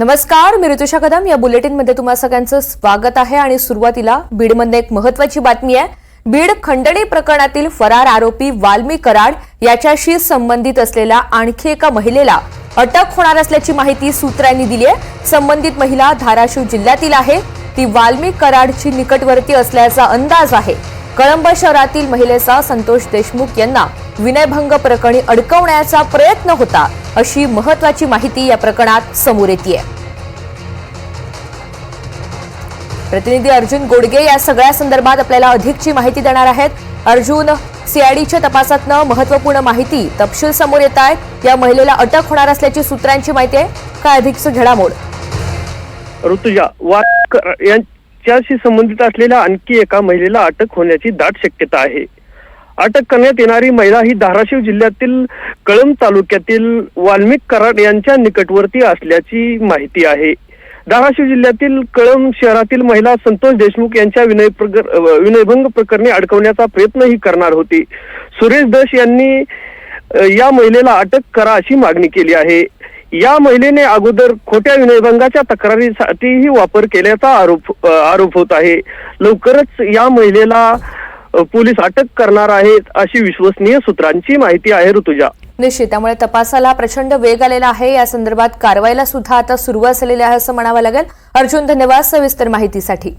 नमस्कार मी ऋतुषा कदम. या बुलेटिनमध्ये तुम्हा सगळ्यांचं स्वागत आहे आणि सुरुवातीला बीडमध्ये एक महत्वाची बातमी आहे. बीड खंडणी प्रकरणातील फरार आरोपी वाल्मी कराड याच्याशी संबंधित असलेल्या आणखी एका महिलेला अटक होणार असल्याची माहिती सूत्रांनी दिली आहे. संबंधित महिला धाराशिव जिल्ह्यातील आहे. ती वाल्मी कराडची निकटवर्ती असल्याचा अंदाज आहे. कळंब शहरातील महिलेचा संतोष देशमुख यांना विनयभंग प्रकरणी अडकवण्याचा प्रयत्न होता. अशी महत्वाची माहिती या प्रकरणात समोर येते प्रतिनिधी अर्जुन गोडगे या सगळ्या संदर्भात आपल्याला अधिकची माहिती देणार आहेत. अर्जुन सीआयडीच्या तपासातनं महत्त्वपूर्ण माहिती तपशील समोर येत आहेत या महिलेला अटक होणार असल्याची सूत्रांची माहिती आहे. काय अधिकचं घडामोड? ऋतुजा वाकर यांच्याशी संबंधित असलेल्या आणखी एका महिलेला अटक होण्याची दाट शक्यता आहे. अटक करण्यात येणारी महिला ही धाराशिव जिल्ह्यातील कळंब तालुक्यातील वाल्मिक कराड यांच्या निकटवर्ती असल्याची माहिती आहे. धाराशिव जिल्ह्यातील कळंब शहरातील महिला संतोष देशमुख यांच्या विनय प्रकर विनयभंग प्रकरणी अडकवण्याचा प्रयत्नही करणार होती. सुरेश दश यांनी या महिलेला अटक करा अशी मागणी केली आहे. या महिलेने अगोदर खोट्या विनयभंगाच्या तक्रारीसाठीही वापर केल्याचा आरोप आरोप होत आहे. लवकरच या महिलेला पोलीस अटक करणार आहेत अशी विश्वसनीय सूत्रांची माहिती आहे ऋतुजा. निश्चित त्यामुळे तपासाला प्रचंड वेग आलेला आहे. या संदर्भात कारवाईला सुद्धा आता सुरुवात झालेली आहे असं म्हणावं लागेल. अर्जुन धन्यवाद सविस्तर माहितीसाठी.